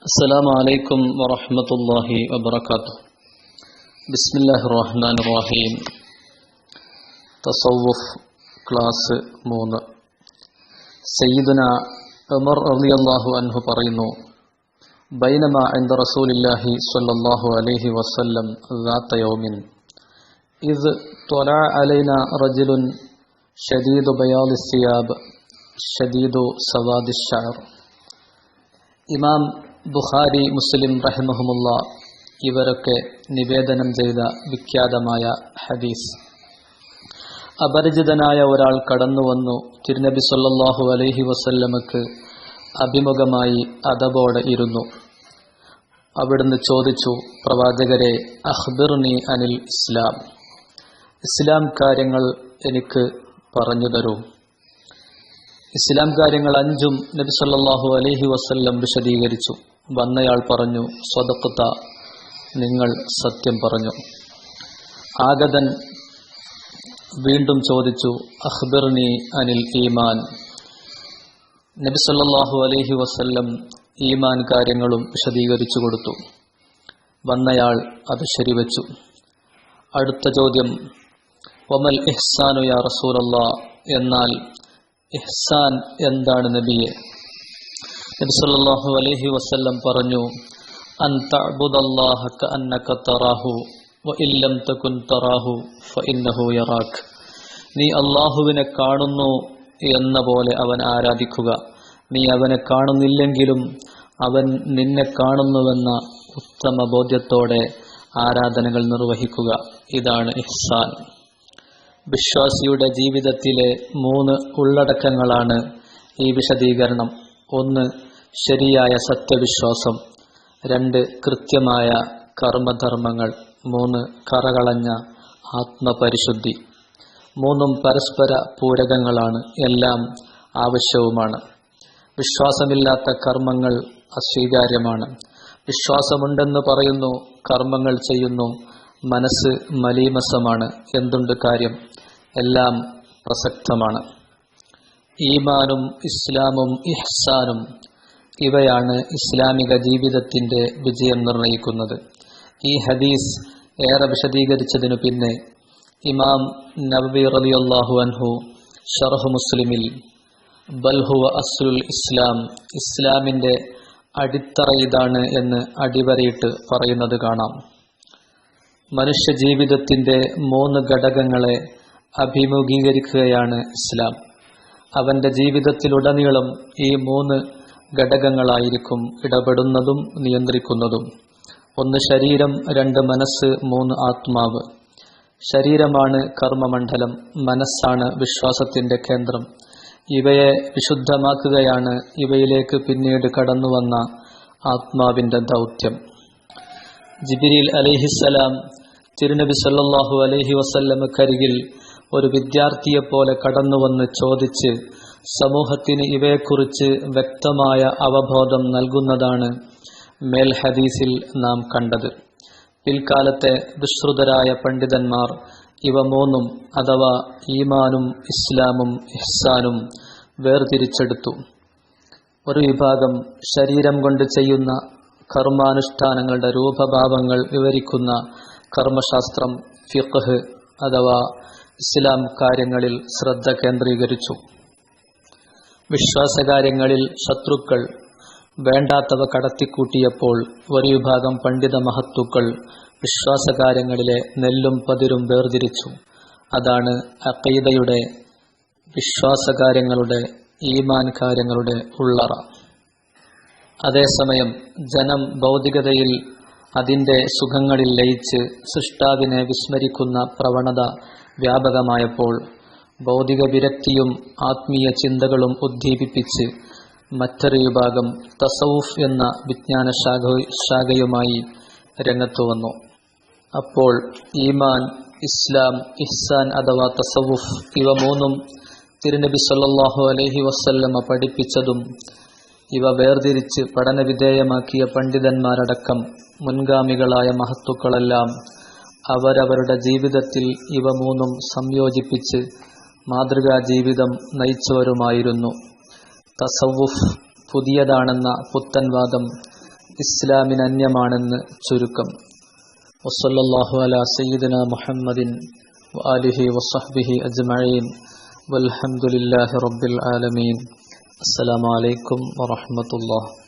السلام عليكم ورحمة الله وبركاته بسم الله الرحمن الرحيم تصوف class മൂന്ന് സയ്യിദുന ഉമർ റളിയല്ലാഹു അൻഹു പറയുന്നു ബൈനമ عند رسول الله صلى الله عليه وسلم ذات يوم إذ طلع علينا رجل شديد بياض الثياب شديد سواد الشعر ഇമാം ബുഖാരി മുസ്ലിം റഹിമഹുമുള്ള ഇവരൊക്കെ നിവേദനം ചെയ്ത വിഖ്യാതമായ ഹദീസ്. അപരിചിതനായ ഒരാൾ കടന്നു വന്നു തിരുനബി സല്ലാഹു അലൈഹി വസല്ലമക്ക് അഭിമുഖമായി അതബോടെ ഇരുന്നു. അവിടുന്ന് ചോദിച്ചു പ്രവാചകരെ അഖ്ബിർനി അനിൽ ഇസ്ലാം. ഇസ്ലാം കാര്യങ്ങൾ എനിക്ക് പറഞ്ഞു തരൂ. ഇസ്ലാം കാര്യങ്ങൾ അഞ്ചും നബി സല്ലാഹു അലൈഹി വസല്ലം വിശദീകരിച്ചു. വന്നയാൾ പറഞ്ഞു സ്വതക്കുത്ത നിങ്ങൾ സത്യം പറഞ്ഞു. ആഗതൻ വീണ്ടും ചോദിച്ചു അഹ്ബിർനി അനിൽ ഈമാൻ. നബി സല്ലല്ലാഹു അലൈഹി വസല്ലം ഈമാൻ കാര്യങ്ങളും വിശദീകരിച്ചു കൊടുത്തു. വന്നയാൾ അത് ശരിവച്ചു. അടുത്ത ചോദ്യം ഒമൽ ഇഹ്സാനു യാ റസൂലല്ലാ? എന്നാൽ ഇഹ്സാൻ എന്താണ് നബിയെ? നബി അലഹി വസല്ലം പറഞ്ഞു നീ അള്ളാഹുവിനെ കാണുന്നു എന്ന പോലെ അവൻ ആരാധിക്കുക. നീ അവനെ കാണുന്നില്ലെങ്കിലും അവൻ നിന്നെ കാണുന്നുവെന്ന ഉത്തമ ബോധ്യത്തോടെ ആരാധനകൾ നിർവഹിക്കുക. ഇതാണ് ഇഹ്സാൻ. വിശ്വാസിയുടെ ജീവിതത്തിലെ മൂന്ന് ഉള്ളടക്കങ്ങളാണ് ഈ വിശദീകരണം. ഒന്ന് ശരിയായ സത്യവിശ്വാസം രണ്ട് കൃത്യമായ കർമ്മധർമ്മങ്ങൾ മൂന്ന് കറകളഞ്ഞ ആത്മപരിശുദ്ധി മൂന്നും പരസ്പര പൂരകങ്ങളാണ് എല്ലാം ആവശ്യവുമാണ്. വിശ്വാസമില്ലാത്ത കർമ്മങ്ങൾ അസ്വീകാര്യമാണ്. വിശ്വാസമുണ്ടെന്ന് പറയുന്നു കർമ്മങ്ങൾ ചെയ്യുന്നു മനസ്സ് മലീമസമാണ് എന്തുണ്ട് കാര്യം? എല്ലാം പ്രസക്തമാണ്. ഈമാനും ഇസ്ലാമും ഇഹ്സാനും ഇവയാണ് ഇസ്ലാമിക ജീവിതത്തിന്റെ വിജയം നിർണയിക്കുന്നത്. ഈ ഹദീസ് ഏറെ വിശദീകരിച്ചതിനു പിന്നെ ഇമാം നബി റബിയാഹു അൻഹു ഷർഹ് മുസ്ലിമിൽ ബൽഹുവ അസ്ലുൽ ഇസ്ലാം ഇസ്ലാമിന്റെ അടിത്തറ ഇതാണ് എന്ന് അടിവരയിട്ട് പറയുന്നത് കാണാം. മനുഷ്യ ജീവിതത്തിന്റെ മൂന്ന് ഘടകങ്ങളെ അഭിമുഖീകരിക്കുകയാണ് ഇസ്ലാം. അവന്റെ ജീവിതത്തിലുടനീളം ഈ മൂന്ന് ഘടകങ്ങളായിരിക്കും ഇടപെടുന്നതും നിയന്ത്രിക്കുന്നതും. ഒന്ന് ശരീരം രണ്ട് മനസ്സ് മൂന്ന് ആത്മാവ്. ശരീരമാണ് കർമ്മമണ്ഡലം മനസ്സാണ് വിശ്വാസത്തിന്റെ കേന്ദ്രം. ഇവയെ വിശുദ്ധമാക്കുകയാണ് ഇവയിലേക്ക് പിന്നീട് കടന്നുവന്ന ആത്മാവിന്റെ ദൗത്യം. ജിബിരിൽ അലിഹിസലാം തിരുനബി സല്ലാഹു അലഹി വസല്ലമക്കരികിൽ ഒരു വിദ്യാർത്ഥിയെപ്പോലെ കടന്നുവന്ന് ചോദിച്ച് സമൂഹത്തിന് ഇവയെക്കുറിച്ച് വ്യക്തമായ അവബോധം നൽകുന്നതാണ് മേൽ ഹദീസിൽ നാം കണ്ടത്. പിൽക്കാലത്തെ വിശ്രുതരായ പണ്ഡിതന്മാർ ഇവ മൂന്നും അഥവാ ഈമാനും ഇസ്ലാമും ഇഹ്സാനും വേർതിരിച്ചെടുത്തു. ഒരു വിഭാഗം ശരീരം കൊണ്ട് ചെയ്യുന്ന കർമാനുഷ്ഠാനങ്ങളുടെ രൂപഭാവങ്ങൾ വിവരിക്കുന്ന കർമ്മശാസ്ത്രം ഫിഖ് അഥവാ ഇസ്ലാം കാര്യങ്ങളിൽ ശ്രദ്ധ കേന്ദ്രീകരിച്ചു. വിശ്വാസകാര്യങ്ങളിൽ ശത്രുക്കൾ വേണ്ടാത്തവ കടത്തിക്കൂട്ടിയപ്പോൾ ഒരു വിഭാഗം പണ്ഡിത മഹത്തുക്കൾ വിശ്വാസകാര്യങ്ങളിലെ നെല്ലും പതിരും വേർതിരിച്ചു. അതാണ് അക്കൈതയുടെ വിശ്വാസകാര്യങ്ങളുടെ ഈമാൻ കാര്യങ്ങളുടെ ഉള്ളറ. അതേസമയം ജനം ഭൗതികതയിൽ അതിന്റെ സുഖങ്ങളിൽ ലയിച്ച് സൃഷ്ടാവിനെ വിസ്മരിക്കുന്ന പ്രവണത വ്യാപകമായപ്പോൾ ഭൗതിക വിരക്തിയും ആത്മീയ ചിന്തകളും ഉദ്ദീപിപ്പിച്ച് മറ്റൊരു വിഭാഗം തസൌഫ് എന്ന വിജ്ഞാന ശാഖ ശാഖയുമായി രംഗത്തു വന്നു. അപ്പോൾ ഈമാൻ ഇസ്ലാം ഇഹ്സാൻ അഥവാ തസവുഫ് ഇവ മൂന്നും തിരുനബി സല്ലാഹു അലഹി വസ്ല്ലമ പഠിപ്പിച്ചതും ഇവ വേർതിരിച്ച് പഠനവിധേയമാക്കിയ പണ്ഡിതന്മാരടക്കം മുൻഗാമികളായ മഹത്തുക്കളെല്ലാം അവരവരുടെ ജീവിതത്തിൽ ഇവ മൂന്നും സംയോജിപ്പിച്ച് മാതൃകാ ജീവിതം നയിച്ചവരുമായിരുന്നു. തസവുഫ് പുതിയതാണെന്ന പുത്തൻവാദം ഇസ്ലാമിനന്യമാണെന്ന് ചുരുക്കം. വസല്ലല്ലാഹു അല സയ്യിദന മുഹമ്മദിൻ വആലിഹി വസഹ്ബിഹി അജ്മഈൻ. വൽഹംദുലില്ലാഹി റബ്ബിൽ ആലമീൻ. അസ്സലാമു അലൈക്കും വറഹ്മത്തുള്ളാഹി.